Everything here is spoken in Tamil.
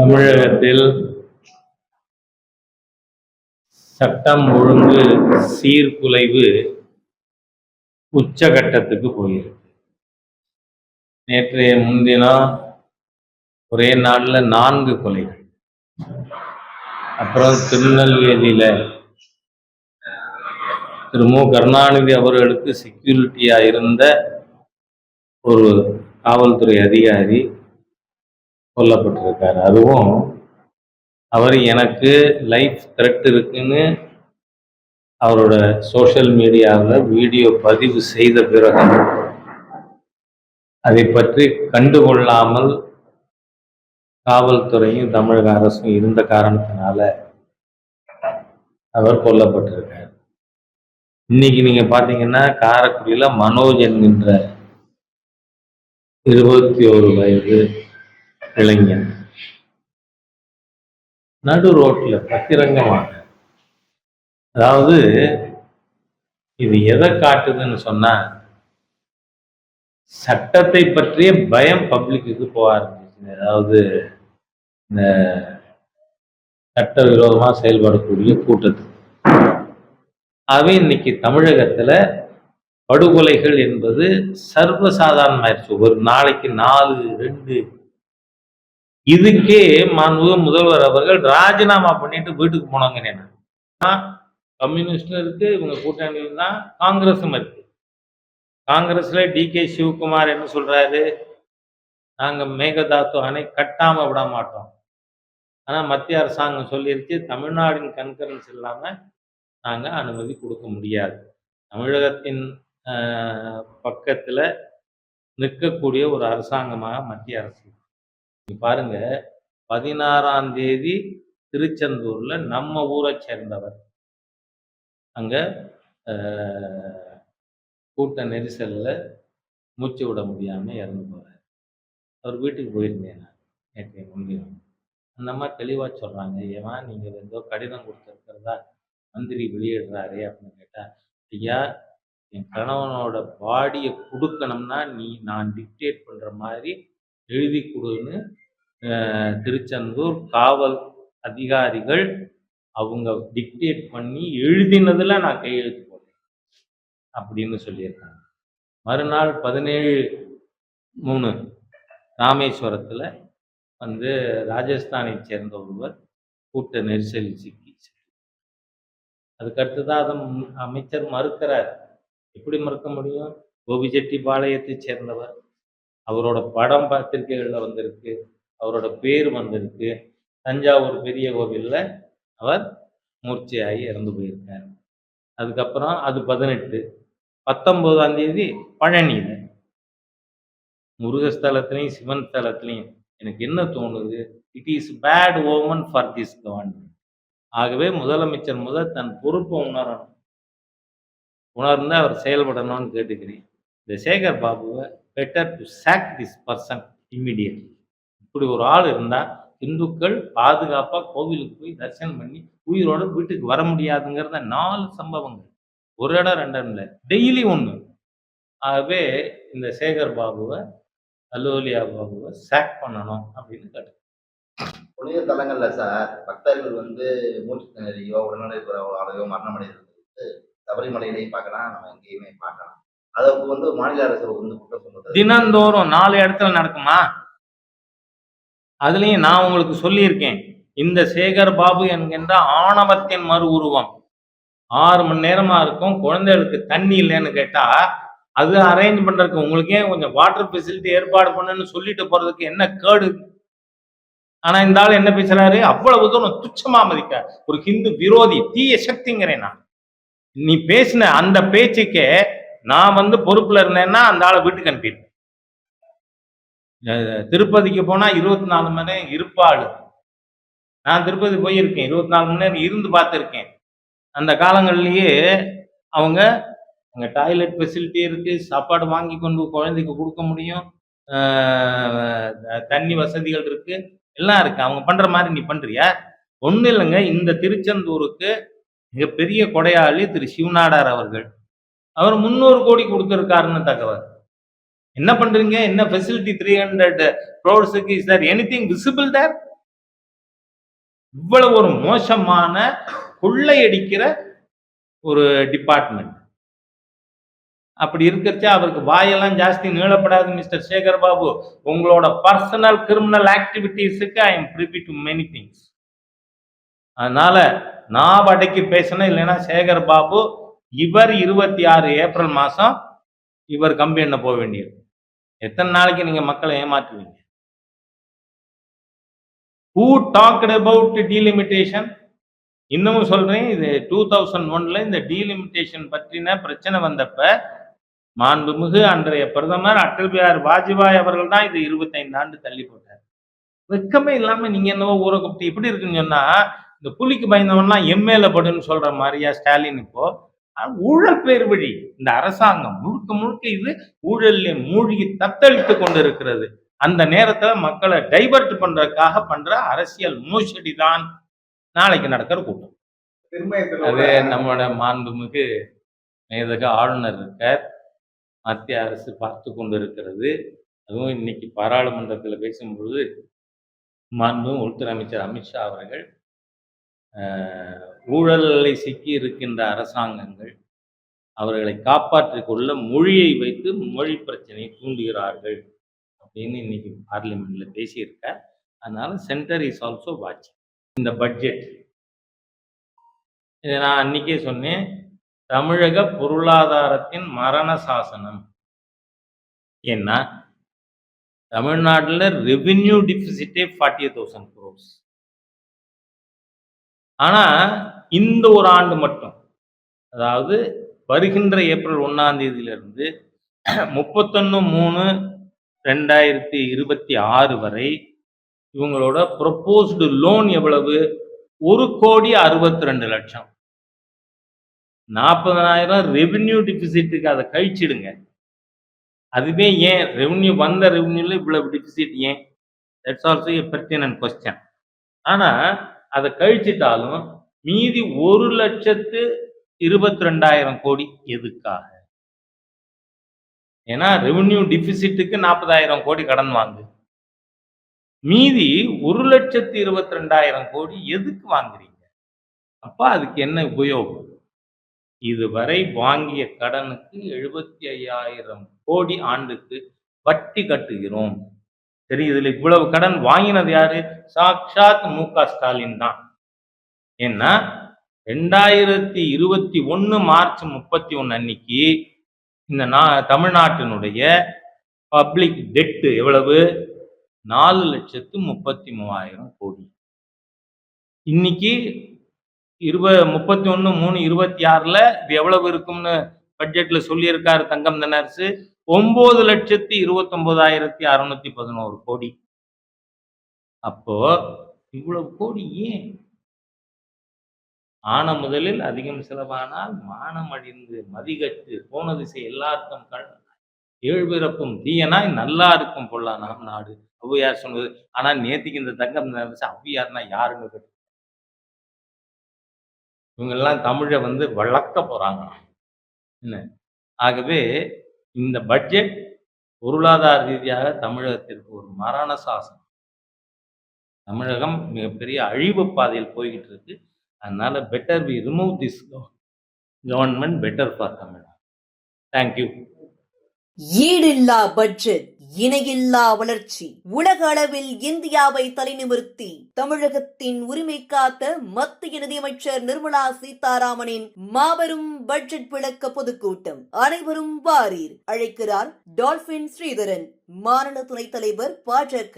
தமிழகத்தில் சட்டம் ஒழுங்கு சீர்குலைவு உச்சகட்டத்துக்கு போயிருக்கு. நேற்றைய முன்தினம் ஒரே நாளில் நான்கு கொலைகள். அப்புறம் திருநெல்வேலியில திரு மு. கருணாநிதி அவர்களுக்கு செக்யூரிட்டியா இருந்த ஒரு காவல்துறை அதிகாரி கொல்லப்பட்டிருக்கார் அதுவும் அவர் எனக்கு லைஃப் த்ரெட் இருக்குன்னு அவரோட சோஷியல் மீடியாவில் வீடியோ பதிவு செய்த பிறகு அதை பற்றி கண்டுகொள்ளாமல் காவல்துறையும் தமிழக அரசும் இருந்த காரணத்தினால அவர் கொல்லப்பட்டிருக்கார். இன்னைக்கு நீங்க பாத்தீங்கன்னா காரைக்குடியில மனோஜ் என்கின்ற இருபத்தி ஒரு வயது இளைஞன். நடு ரோட்டில் பகிரங்கமாக. அதாவது இது எதை காட்டுதுன்னு சொன்னா சட்டத்தை பற்றிய பயம் பப்ளிக்கு போக ஆரம்பிச்சு அதாவது இந்த சட்ட விரோதமாக செயல்படக்கூடிய கூட்டத்து. ஆகவே இன்னைக்கு தமிழகத்துல படுகொலைகள் என்பது சர்வசாதாரணமாயிருச்சு. ஒரு நாளைக்கு நாலு ரெண்டு இதுக்கே மாண்புக முதல்வர் அவர்கள் ராஜினாமா பண்ணிட்டு வீட்டுக்கு போனாங்க என்ன? கம்யூனிஸ்டும் இருக்கு இவங்க கூட்டணியில் தான் காங்கிரஸும் இருக்கு. காங்கிரஸ்ல டி கே சிவகுமார் என்ன சொல்றாரு? நாங்க மேகதாத்து அணை கட்டாம விட மாட்டோம். ஆனா மத்திய அரசாங்கம் சொல்லிருச்சு தமிழ்நாடின் கன்கரன்ஸ் இல்லாம நாங்க அனுமதி கொடுக்க முடியாது. தமிழகத்தின் பக்கத்துல நிற்கக்கூடிய ஒரு அரசாங்கமாக மத்திய அரசு பாருங்க பதினாறாம் தேதி திருச்செந்தூர்ல நம்ம ஊரை சேர்ந்தவர். அங்க கூட்ட நெரிசல்ல மூச்சு விட முடியாம இறந்து போறாரு. அவர் வீட்டுக்கு போயிருந்தேன் நான் நேற்று முன்தினம். அந்த மாதிரி தெளிவா சொல்றாங்க ஏன் நீங்க ஏதோ கடிதம் கொடுத்துருக்கிறதா? மந்திரி வெளியிடுறாரு அப்படின்னு கேட்டா ஐயா என் கணவனோட பாடியை கொடுக்கணும்னா நீ நான் டிக்டேட் பண்ற மாதிரி எழுதி கொடுன்னு திருச்செந்தூர் காவல் அதிகாரிகள் அவங்க டிக்டேட் பண்ணி எழுதினதில் நான் கையெழுத்து போட்டேன். அப்படின்னு சொல்லியிருக்காங்க. மறுநாள் பதினேழு மூணு ராமேஸ்வரத்தில் வந்து ராஜஸ்தானை சேர்ந்த ஒருவர் கூட்ட நெரிசலில் சிக்கி அதுக்கடுத்து தான் அதை அமைச்சர் மறுக்கிறார். எப்படி மறுக்க முடியும்? கோபிச்செட்டிப்பாளையத்தை சேர்ந்தவர். அவரோட படம் பத்திரிகைகளில் வந்திருக்கு. அவரோட பேர் வந்திருக்கு. தஞ்சாவூர் பெரிய கோவிலில் அவர் மூர்ச்சையாகி இறந்து போயிருக்கார். அதுக்கப்புறம் அது பதினெட்டு. பத்தொம்போதாம் தேதி பழனியில் முருகஸ்தலத்துலேயும் சிவன் ஸ்தலத்துலேயும் எனக்கு என்ன தோணுது? It is bad omen for this government ஆகவே முதலமைச்சர் முதல் தன் பொறுப்பை உணரணும். உணர்ந்து அவர் செயல்படணும்னு கேட்டுக்கிறேன். இந்த Sekar பாபுவை better to sack this person immediately இப்படி ஒரு ஆள் இருந்தா இந்துக்கள் பாதுகாப்பா கோவிலுக்கு போய் தரிசனம் பண்ணி உயிரோட வீட்டுக்கு வர முடியாதுங்கிறத நாலு சம்பவங்கள். ஒரு இடம் ரெண்டு இல்லை. டெய்லி ஒன்று ஆகவே இந்த சேகர் பாபுவை அலோலியா பாபுவை சாக் பண்ணணும் அப்படின்னு கேட்டு புனித தலங்கள்ல சார் பக்தர்கள் வந்து மூச்சு திணறியோ உடல்நலை குறைவாலையோ மரணம் அடைகிறது சபரிமலையிலையும் பார்க்கலாம் நம்ம எங்கேயுமே பார்க்கலாம். அதற்கு வந்து மாநில அரசு வந்து குற்றம் தினந்தோறும் நாலு இடத்துல நடக்குமா? அதுலேயும் நான் உங்களுக்கு சொல்லியிருக்கேன். இந்த சேகர் பாபு என்கின்ற ஆணவத்தின் மறு உருவம். ஆறு மணி நேரமா இருக்கும் குழந்தைகளுக்கு தண்ணி இல்லைன்னு கேட்டா அது அரேஞ்ச் பண்றதுக்கு உங்களுக்கே கொஞ்சம் வாட்டர் ஃபெசிலிட்டி ஏற்பாடு பண்ணுன்னு சொல்லிட்டு போறதுக்கு என்ன கேடு? ஆனா இந்த ஆள் என்ன பேசுறாரு? அவ்வளவு தூரம் துச்சமா மதிக்க ஒரு ஹிந்து விரோதி தீய சக்திங்கிறேன் நான். நீ பேசின அந்த பேச்சுக்கே நான் வந்து பொறுப்புல இருந்தேன்னா அந்த ஆளை வீட்டுக்கு அனுப்பிடுவேன் திருப்பதிக்கு போனால் இருபத்தி நாலு மணி நேரம் இருப்பாள். நான் திருப்பதி போயிருக்கேன். இருபத்தி நாலு மணி நேரம் இருந்து பார்த்துருக்கேன். அந்த காலங்கள்லேயே அவங்க அங்கே டாய்லெட் ஃபெசிலிட்டி இருக்குது சாப்பாடு வாங்கி கொண்டு குழந்தைக்கு கொடுக்க முடியும். தண்ணி வசதிகள் இருக்குது எல்லாம் இருக்குது அவங்க பண்ணுற மாதிரி நீ பண்ணுறியா ஒன்றும் இல்லைங்க. இந்த திருச்செந்தூருக்கு மிகப்பெரிய கொடையாளி திரு. சிவநாடார் அவர்கள். அவர் முந்நூறு கோடி கொடுத்துருக்காருன்னு தகவல். என்ன பண்றீங்க? என்ன facility three hundred க்ரோர்ஸுக்கு is there anything visible there இவ்வளவு ஒரு மோசமான கொள்ளையடிக்கிற ஒரு டிபார்ட்மெண்ட் அப்படி இருக்கிறச்ச அவருக்கு வாயெல்லாம் ஜாஸ்தி நீளப்படாது மிஸ்டர் சேகர் பாபு உங்களோட personal criminal ஆக்டிவிட்டீஸுக்கு I am privy to many things அதனால நான் படைக்கு பேசணும் இல்லைன்னா சேகர் பாபு இவர் இருபத்தி ஆறு ஏப்ரல் மாதம் இவர் கம்பெனியில் போக வேண்டியது எத்தனை நாளைக்கு நீங்க மக்களை ஏமாற்றுவீங்க? ஹூ டாக்ட் அபவுட் டீலிமிட்டேஷன் இன்னமும் சொல்றேன் இது டூ தௌசண்ட் ஒன்ல இந்த டீலிமிட்டேஷன் பற்றின பிரச்சனை வந்தப்ப மாண்புமிகு அன்றைய பிரதமர் அட்டல் பிஹாரி வாஜ்பாய் அவர்கள் தான் இது இருபத்தைந்து ஆண்டு தள்ளி போட்டார். வெக்கமே இல்லாம நீங்க என்னவோ ஊரை கூப்பிட்டு எப்படி இருக்குன்னு சொன்னா இந்த புலிக்கு பயந்தவன்லாம் எம்ஏல படுன்னு சொல்ற மாதிரியா ஸ்டாலின் இப்போ? ஊழல் பேர் வழி இந்த அரசாங்கம் முழுக்க முழுக்க இது ஊழல்ல மூழ்கி தத்தளித்து கொண்டிருக்கிறது. அந்த நேரத்துல மக்களை டைவர்ட் பண்றதுக்காக பண்ற அரசியல் மோசடி தான் நாளைக்கு நடக்கிற கூட்டம். அது நம்மளோட மாண்புமிகு மேதக ஆளுநர் இருக்கார். மத்திய அரசு பார்த்து கொண்டு இருக்கிறது அதுவும் இன்னைக்கு பாராளுமன்றத்தில் பேசும்பொழுது மாண்பு உள்துறை அமைச்சர் அமித்ஷா அவர்கள் ஊழலை சிக்கி இருக்கின்ற அரசாங்கங்கள் அவர்களை காப்பாற்றிக் கொள்ள மொழியை வைத்து மொழி பிரச்சனையை தூண்டுகிறார்கள் அப்படின்னு இன்னைக்கு பார்லிமெண்ட்ல பேசியிருக்கார். அதனால சென்டர் இஸ் ஆல்சோ வாட்ச் இந்த பட்ஜெட். இதை நான் அன்னைக்கே சொன்னேன். தமிழக பொருளாதாரத்தின் மரண சாசனம். ஏன்னா தமிழ்நாட்டில் ரெவின்யூ டிஃபிசிட்டே ஃபார்ட்டி தௌசண்ட் க்ரோஸ் ஆனா இந்த ஒரு ஆண்டு மட்டும் அதாவது வருகின்ற ஏப்ரல் ஒன்னாம் தேதியிலிருந்து முப்பத்தொன்னு மூணு ரெண்டாயிரத்தி இருபத்தி ஆறு வரை இவங்களோட ப்ரொப்போஸ்டு லோன் எவ்வளவு? ஒரு கோடி அறுபத்தி ரெண்டு லட்சம். நாற்பதனாயிரம் ரெவின்யூ டிபிசிட்டுக்கு அதை கழிச்சிடுங்க. அதுவே ஏன்? ரெவென்யூ வந்த ரெவென்யூல இவ்வளவு டிபிசிட் ஏன்? That's also a pertinent question ஆனா அதை கழிச்சிட்டாலும் மீதி ஒரு லட்சத்து இருபத்தி ரெண்டாயிரம் கோடி எதுக்காக? ஏன்னா ரெவன்யூ டிபிசிட்டுக்கு நாற்பதாயிரம் கோடி கடன் வாங்கு. மீதி ஒரு லட்சத்து இருபத்தி ரெண்டாயிரம் கோடி எதுக்கு வாங்குறீங்க? அப்ப அதுக்கு என்ன உபயோகம்? இதுவரை வாங்கிய கடனுக்கு எழுபத்தி ஐயாயிரம் கோடி ஆண்டுக்கு வட்டி கட்டுகிறோம். சரி இதுல இவ்வளவு கடன் வாங்கினது யாரு? சாக்ஷாத் மு க ஸ்டாலின் தான். ஏன்னா ரெண்டாயிரத்தி இருபத்தி ஒன்னு மார்ச் முப்பத்தி ஒன்னு அன்னைக்கு இந்த நா தமிழ்நாட்டினுடைய பப்ளிக் டெட்டு எவ்வளவு? நாலு லட்சத்து முப்பத்தி மூவாயிரம் கோடி. இன்னைக்கு இருப முப்பத்தி ஒன்று மூணு இருபத்தி ஆறுல இது எவ்வளவு இருக்கும்னு பட்ஜெட்ல சொல்லியிருக்காரு தங்கம் தென்னரசு ஒன்பது லட்சத்தி இருபத்தொன்பதாயிரத்தி அறுநூத்தி பதினோரு கோடி. அப்போ இவ்வளவு கோடி ஏன்? ஆன முதலில் அதிகம் செலவானால் மானம் அழிந்து மதிகட்டு போன திசை எல்லாருக்கும் ஏழ்பிறப்பும் தீயனாய் நல்லா இருக்கும் பொல்லானாம் நாடு. ஔவையார் சொன்னது. ஆனா நேத்திக்கு இந்த தங்கம் நினைச்சு ஔவையார்னா யாருன்னு கேட்டு? இவங்க எல்லாம் தமிழை வந்து வளர்க்க போறாங்க என்ன? ஆகவே இந்த பட்ஜெட் பொருளாதார ரீதியாக தமிழகத்திற்கு ஒரு மரண சாசனம். தமிழகம் மிகப்பெரிய அழிவு பாதையில் போய்கிட்டு இருக்கு. அதனால better we remove this government better for Tamil Nadu. Thank you ஈடில்லா budget இணையில்லா வளர்ச்சி. உலக அளவில் இந்தியாவை தலைநிமிர்த்தி தமிழகத்தின் உரிமை காத்த மத்திய நிதியமைச்சர் நிர்மலா சீதாராமனின் மாபெரும் பட்ஜெட் விளக்க பொதுக்கூட்டம் அனைவரும் வாரீர். அழைக்கிறார் டால்பின் ஸ்ரீதரன். மாநில துணைத் தலைவர் பாஜக